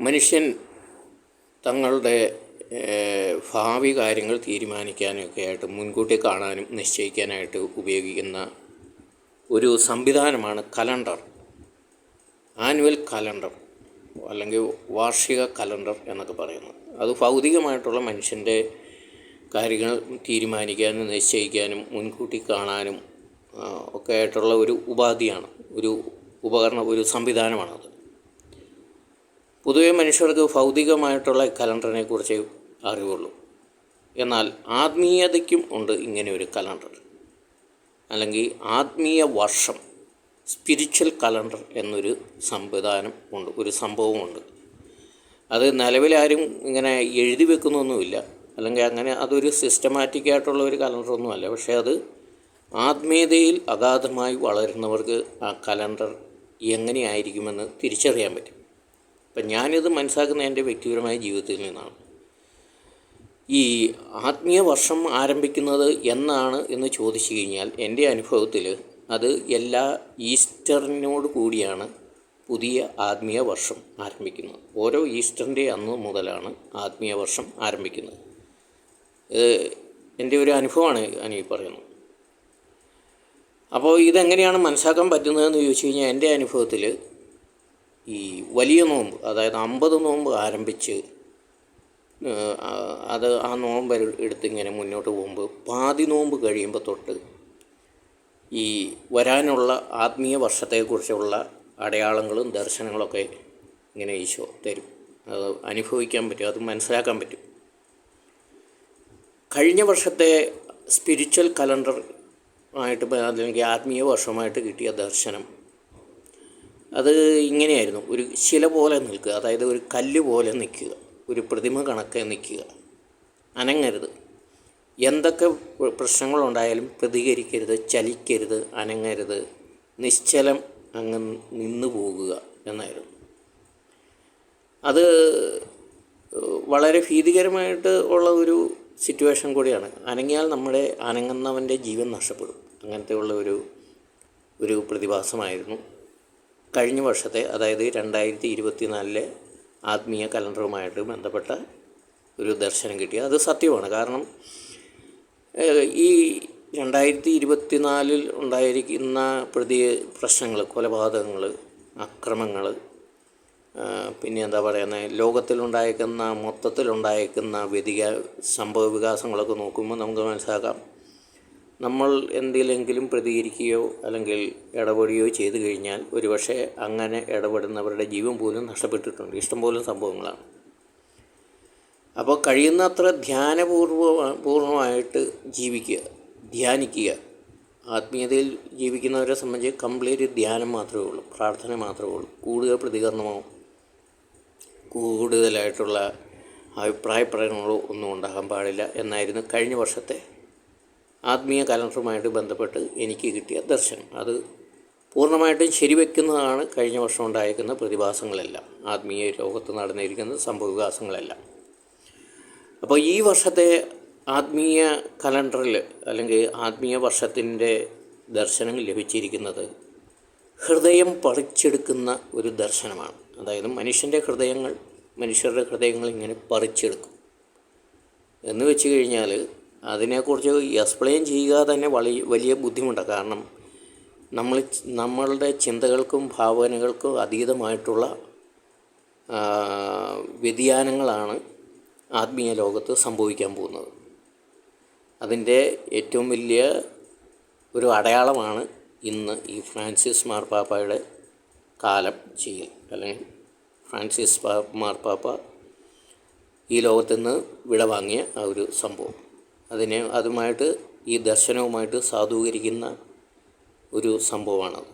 മനുഷ്യൻ തങ്ങളുടെ ഭാവി കാര്യങ്ങൾ തീരുമാനിക്കാനൊക്കെ ആയിട്ട് മുൻകൂട്ടി കാണാനും നിശ്ചയിക്കാനായിട്ട് ഉപയോഗിക്കുന്ന ഒരു സംവിധാനമാണ് കലണ്ടർ. ആനുവൽ കലണ്ടർ അല്ലെങ്കിൽ വാർഷിക കലണ്ടർ എന്നൊക്കെ പറയുന്നത്. അത് ഭൗതികമായിട്ടുള്ള മനുഷ്യന്റെ കാര്യങ്ങൾ തീരുമാനിക്കാനും നിശ്ചയിക്കാനും മുൻകൂട്ടി കാണാനും ഒക്കെ ആയിട്ടുള്ള ഒരു ഉപാധിയാണ് ഒരു ഉപകരണം ഒരു സംവിധാനമാണത്. പൊതുവെ മനുഷ്യർക്ക് ഭൗതികമായിട്ടുള്ള കലണ്ടറിനെ കുറിച്ച് അറിവുള്ളൂ. എന്നാൽ ആത്മീയതയ്ക്കും ഉണ്ട് ഇങ്ങനെ ഒരു കലണ്ടർ. അല്ലെങ്കിൽ ആത്മീയ വർഷം സ്പിരിച്വൽ കലണ്ടർ എന്നൊരു സംവിധാനം ഉണ്ട് ഒരു സംഭവമുണ്ട് അത് നിലവിലാരും ഇങ്ങനെ എഴുതി വെക്കുന്നൊന്നുമില്ല. അല്ലെങ്കിൽ അങ്ങനെ അതൊരു സിസ്റ്റമാറ്റിക് ആയിട്ടുള്ള ഒരു കലണ്ടറൊന്നുമല്ല പക്ഷേ അത് ആത്മീയതയിൽ അഗാധമായി വളരുന്നവർക്ക് ആ കലണ്ടർ എങ്ങനെയായിരിക്കുമെന്ന് തിരിച്ചറിയാൻ പറ്റും. അപ്പം ഞാനിത് മനസ്സിലാക്കുന്ന എന്റെ വ്യക്തിപരമായ ജീവിതത്തിൽ നിന്നാണ്. ഈ ആത്മീയ വർഷം ആരംഭിക്കുന്നത് എന്നാണ് എന്ന് ചോദിച്ചു കഴിഞ്ഞാൽ എന്റെ അനുഭവത്തിൽ അത് എല്ലാ ഈസ്റ്ററിനോട് കൂടിയാണ് പുതിയ ആത്മീയ വർഷം ആരംഭിക്കുന്നത്. ഓരോ ഈസ്റ്ററിന്റെ അന്ന് മുതലാണ് ആത്മീയ വർഷം ആരംഭിക്കുന്നത്. എന്റെ ഒരു അനുഭവമാണ് ഞാൻ ഈ പറയുന്നത്. അപ്പോൾ ഇതെങ്ങനെയാണ് മനസ്സിലാക്കാൻ പറ്റുന്നതെന്ന് ചോദിച്ചു കഴിഞ്ഞാൽ എന്റെ അനുഭവത്തിൽ ഈ വലിയ നോമ്പ് അതായത് അമ്പത് നോമ്പ് ആരംഭിച്ച് അത് ആ നോമ്പ് എടുത്തിങ്ങനെ മുന്നോട്ട് പോകുമ്പോൾ പാതി നോമ്പ് കഴിയുമ്പോൾ തൊട്ട് ഈ വരാനുള്ള ആത്മീയ വർഷത്തെക്കുറിച്ചുള്ള അടയാളങ്ങളും ദർശനങ്ങളൊക്കെ ഇങ്ങനെ ഈശോ തരും. അത് അനുഭവിക്കാൻ പറ്റും അത് മനസ്സിലാക്കാൻ പറ്റും. കഴിഞ്ഞ വർഷത്തെ സ്പിരിച്വൽ കലണ്ടർ ആയിട്ട് അല്ലെങ്കിൽ ആത്മീയ വർഷമായിട്ട് കിട്ടിയ ദർശനം അത് ഇങ്ങനെയായിരുന്നു. ഒരു ശില പോലെ നിൽക്കുക. അതായത് ഒരു കല്ല് പോലെ നിൽക്കുക. ഒരു പ്രതിമ കണക്കെ നിൽക്കുക. അനങ്ങരുത്. എന്തൊക്കെ പ്ര- പ്രശ്നങ്ങളുണ്ടായാലും പ്രതികരിക്കരുത് ചലിക്കരുത് അനങ്ങരുത്. നിശ്ചലം അങ്ങ് നിന്നു പോകുക എന്നായിരുന്നു. അത് വളരെ ഭീതികരമായിട്ട് ഉള്ള ഒരു സിറ്റുവേഷൻ കൂടിയാണ്. അനങ്ങിയാൽ നമ്മുടെ അനങ്ങുന്നവന്റെ ജീവൻ നഷ്ടപ്പെടും. അങ്ങനത്തെയുള്ള ഒരു ഒരു പ്രതിഭാസമായിരുന്നു. കഴിഞ്ഞ വർഷത്തെ അതായത് രണ്ടായിരത്തി ഇരുപത്തി നാലിലെ ആത്മീയ കലണ്ടറുമായിട്ട് ബന്ധപ്പെട്ട ഒരു ദർശനം കിട്ടി. അത് സത്യമാണ്. കാരണം ഈ രണ്ടായിരത്തി ഇരുപത്തി നാലിൽ ഉണ്ടായിരിക്കുന്ന പ്രതി പ്രശ്നങ്ങൾ കൊലപാതകങ്ങൾ അക്രമങ്ങൾ പിന്നെ എന്താ പറയുന്നത് ലോകത്തിലുണ്ടായേക്കുന്ന മൊത്തത്തിലുണ്ടായേക്കുന്ന വ്യതിക സംഭവ വികാസങ്ങളൊക്കെ നോക്കുമ്പോൾ നമുക്ക് മനസ്സിലാക്കാം. നമ്മൾ എന്തിലെങ്കിലും പ്രതികരിക്കുകയോ അല്ലെങ്കിൽ ഇടപെടുകയോ ചെയ്തു കഴിഞ്ഞാൽ ഒരുപക്ഷെ അങ്ങനെ ഇടപെടുന്നവരുടെ ജീവൻ പോലും നഷ്ടപ്പെട്ടിട്ടുണ്ട്. ഇഷ്ടംപോലും സംഭവങ്ങളാണ്. അപ്പോൾ കഴിയുന്നത്ര ധ്യാനപൂർവ പൂർണമായിട്ട് ജീവിക്കുക ധ്യാനിക്കുക. ആത്മീയതയിൽ ജീവിക്കുന്നവരെ സംബന്ധിച്ച് കംപ്ലീറ്റ് ധ്യാനം മാത്രമേ ഉള്ളൂ പ്രാർത്ഥന മാത്രമേ ഉള്ളൂ. കൂടുതൽ പ്രതികരണമോ കൂടുതലായിട്ടുള്ള അഭിപ്രായ പ്രകടനങ്ങളോ ഒന്നും ഉണ്ടാകാൻ പാടില്ല എന്നായിരുന്നു കഴിഞ്ഞ വർഷത്തെ ആത്മീയ കലണ്ടറുമായിട്ട് ബന്ധപ്പെട്ട് എനിക്ക് കിട്ടിയ ദർശനം. അത് പൂർണമായിട്ടും ശരിവെക്കുന്നതാണ് കഴിഞ്ഞ വർഷം ഉണ്ടായിരിക്കുന്ന പ്രതിഭാസങ്ങളെല്ലാം. ആത്മീയ ലോകത്ത് നടന്നിരിക്കുന്ന സംഭവവികാസങ്ങളെല്ലാം. അപ്പോൾ ഈ വർഷത്തെ ആത്മീയ കലണ്ടറിൽ അല്ലെങ്കിൽ ആത്മീയ വർഷത്തിന്റെ ദർശനം ലഭിച്ചിരിക്കുന്നത് ഹൃദയം പറിച്ചെടുക്കുന്ന ഒരു ദർശനമാണ്. അതായത് മനുഷ്യന്റെ ഹൃദയങ്ങൾ മനുഷ്യരുടെ ഹൃദയങ്ങൾ ഇങ്ങനെ പറിച്ചെടുക്കും. എന്ന് വെച്ച് കഴിഞ്ഞാൽ അതിനെക്കുറിച്ച് എക്സ്പ്ലെയിൻ ചെയ്യുക തന്നെ വലിയ വലിയ ബുദ്ധിമുട്ടാണ് കാരണം നമ്മൾ നമ്മളുടെ ചിന്തകൾക്കും ഭാവനകൾക്കും അതീതമായിട്ടുള്ള വ്യതിയാനങ്ങളാണ് ആത്മീയ ലോകത്ത് സംഭവിക്കാൻ പോകുന്നത്. അതിന്റെ ഏറ്റവും വലിയ ഒരു അടയാളമാണ് ഇന്ന് ഈ ഫ്രാൻസിസ് മാർപ്പാപ്പയുടെ കാലം ചെയ്യൽ. അല്ലെങ്കിൽ ഫ്രാൻസിസ് മാർപ്പാപ്പ ഈ ലോകത്തു നിന്ന് വിടവാങ്ങിയ ആ ഒരു സംഭവം. അതിനെ അതുമായിട്ട് ഈ ദർശനവുമായിട്ട് സാധൂകരിക്കുന്ന ഒരു സംഭവമാണ്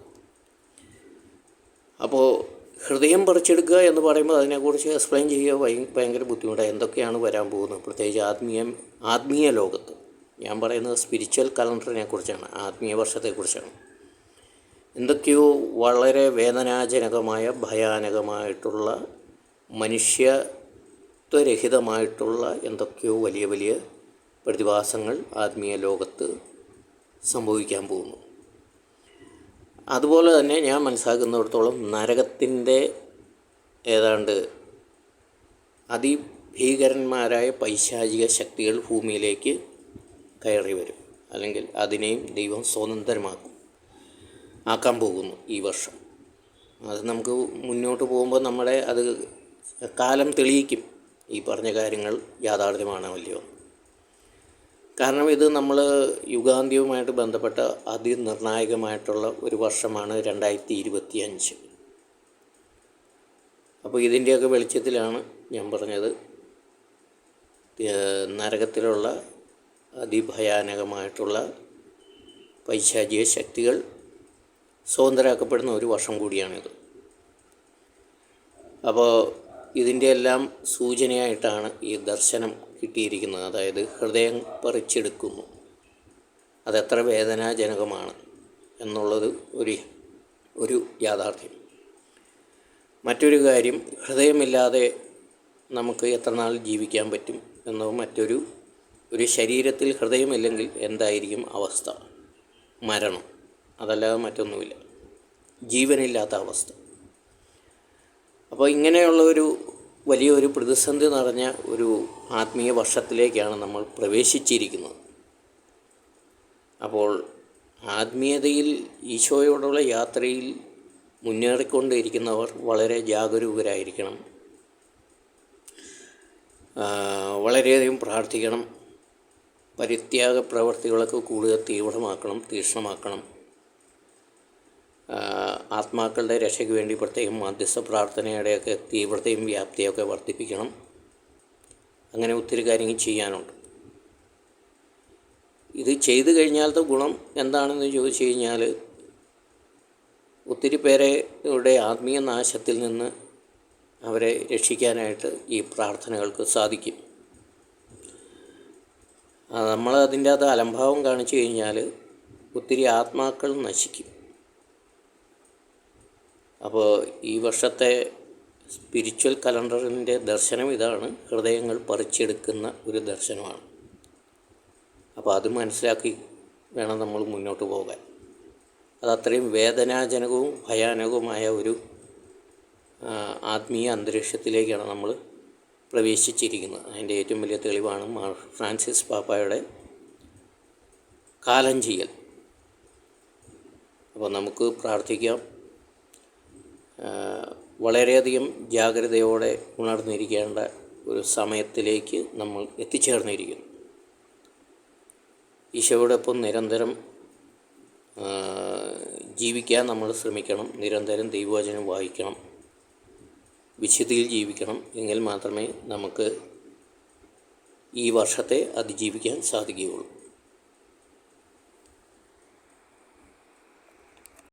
അപ്പോൾ ഹൃദയം പറിച്ചെടുക്കുക എന്ന് പറയുമ്പോൾ അതിനെക്കുറിച്ച് എക്സ്പ്ലെയിൻ ചെയ്യുക ഭയ- ഭയങ്കര ബുദ്ധിമുട്ടാണ്. എന്തൊക്കെയാണ് വരാൻ പോകുന്നത്? പ്രത്യേകിച്ച് ആത്മീയ ആത്മീയ ലോകത്ത്. ഞാൻ പറയുന്നത് സ്പിരിച്വൽ കലണ്ടറിനെ കുറിച്ചാണ് ആത്മീയ വർഷത്തെക്കുറിച്ചാണ്. എന്തൊക്കെയോ വളരെ വേദനാജനകമായ ഭയാനകമായിട്ടുള്ള മനുഷ്യത്വരഹിതമായിട്ടുള്ള എന്തൊക്കെയോ വലിയ വലിയ പ്രതിഭാസങ്ങൾ ആത്മീയ ലോകത്ത് സംഭവിക്കാൻ പോകുന്നു. അതുപോലെ തന്നെ ഞാൻ മനസ്സിലാക്കുന്നിടത്തോളം നരകത്തിന്റെ ഏതാണ്ട് അതിഭീകരന്മാരായ പൈശാചിക ശക്തികൾ ഭൂമിയിലേക്ക് കയറി വരും. അല്ലെങ്കിൽ അതിനെയും ദൈവം സ്വതന്ത്രമാക്കും. ആക്കാൻ പോകുന്നു ഈ വർഷം. അത് നമുക്ക് മുന്നോട്ട് പോകുമ്പോൾ നമ്മളെ അത് കാലം തെളിയിക്കും. ഈ പറഞ്ഞ കാര്യങ്ങൾ യാഥാർത്ഥ്യമാണോ അല്ലയോ. കാരണം ഇത് നമ്മൾ യുഗാന്ത്യവുമായിട്ട് ബന്ധപ്പെട്ട അതിനിർണായകമായിട്ടുള്ള ഒരു വർഷമാണ് രണ്ടായിരത്തി ഇരുപത്തി അഞ്ച് അപ്പോൾ ഇതിന്റെയൊക്കെ വെളിച്ചത്തിലാണ് ഞാൻ പറഞ്ഞത്. നരകത്തിലുള്ള അതിഭയാനകമായിട്ടുള്ള പൈശാചിക ശക്തികൾ സ്വതന്ത്രരാക്കപ്പെടുന്ന ഒരു വർഷം കൂടിയാണിത്. അപ്പോൾ ഇതിന്റെ എല്ലാം സൂചനയായിട്ടാണ് ഈ ദർശനം കിട്ടിയിരിക്കുന്നത്. അതായത് ഹൃദയം പറിച്ചെടുക്കുന്നു. അതെത്ര വേദനാജനകമാണ് എന്നുള്ളത് ഒരു ഒരു യാഥാർത്ഥ്യം. മറ്റൊരു കാര്യം ഹൃദയമില്ലാതെ നമുക്ക് എത്ര നാൾ ജീവിക്കാൻ പറ്റും എന്നത് മറ്റൊരു ഒരു ശരീരത്തിൽ ഹൃദയമില്ലെങ്കിൽ എന്തായിരിക്കും അവസ്ഥ? മരണം. അതല്ലാതെ മറ്റൊന്നുമില്ല. ജീവനില്ലാത്ത അവസ്ഥ. അപ്പോൾ ഇങ്ങനെയുള്ള ഒരു വലിയൊരു പ്രതിസന്ധി നിറഞ്ഞ ഒരു ആത്മീയ വർഷത്തിലേക്കാണ് നമ്മൾ പ്രവേശിച്ചിരിക്കുന്നത്. അപ്പോൾ ആത്മീയതയിൽ ഈശോയോടുള്ള യാത്രയിൽ മുന്നേറിക്കൊണ്ടിരിക്കുന്നവർ വളരെ ജാഗരൂകരായിരിക്കണം. വളരെയധികം പ്രാർത്ഥിക്കണം. പരിത്യാഗ പ്രവർത്തികളൊക്കെ കൂടുതൽ തീവ്രമാക്കണം തീക്ഷ്ണമാക്കണം ആത്മാക്കളുടെ രക്ഷയ്ക്ക് വേണ്ടി പ്രത്യേകം മധ്യസ്ഥ പ്രാർത്ഥനയുടെയൊക്കെ തീവ്രതയും വ്യാപ്തിയൊക്കെ വർദ്ധിപ്പിക്കണം. അങ്ങനെ ഒത്തിരി കാര്യങ്ങൾ ചെയ്യാനുണ്ട്. ഇത് ചെയ്തു കഴിഞ്ഞാലത്തെ ഗുണം എന്താണെന്ന് ചോദിച്ചു കഴിഞ്ഞാൽ ഒത്തിരി പേരെ യുടെ ആത്മീയ നാശത്തിൽ നിന്ന് അവരെ രക്ഷിക്കാനായിട്ട് ഈ പ്രാർത്ഥനകൾക്ക് സാധിക്കും. നമ്മൾ അതിന്റെ അത് അലംഭാവം കാണിച്ചു കഴിഞ്ഞാൽ ഒത്തിരി ആത്മാക്കൾ നശിക്കും. അപ്പോൾ ഈ വർഷത്തെ സ്പിരിച്വൽ കലണ്ടറിന്റെ ദർശനം ഇതാണ്. ഹൃദയങ്ങൾ പറിച്ചെടുക്കുന്ന ഒരു ദർശനമാണ്. അപ്പോൾ അത് മനസ്സിലാക്കി വേണം നമ്മൾ മുന്നോട്ട് പോകാൻ. അത് അത്രയും വേദനാജനകവും ഭയാനകവുമായ ഒരു ആത്മീയ അന്തരീക്ഷത്തിലേക്കാണ് നമ്മൾ പ്രവേശിച്ചിരിക്കുന്നത്. അതിന്റെ ഏറ്റവും വലിയ തെളിവാണ് മാർ ഫ്രാൻസിസ് പാപ്പായുടെ കാലം ചെയ്യൽ അപ്പോൾ നമുക്ക് പ്രാർത്ഥിക്കാം. വളരെയധികം ജാഗ്രതയോടെ ഉണർന്നിരിക്കേണ്ട ഒരു സമയത്തിലേക്ക് നമ്മൾ എത്തിച്ചേർന്നിരിക്കുന്നു. ഈശോയോടൊപ്പം നിരന്തരം ജീവിക്കാൻ നമ്മൾ ശ്രമിക്കണം. നിരന്തരം ദൈവവചനം വായിക്കണം. വിശുദ്ധിയിൽ ജീവിക്കണം. എങ്കിൽ മാത്രമേ നമുക്ക് ഈ വർഷത്തെ അതിജീവിക്കാൻ സാധിക്കുകയുള്ളൂ.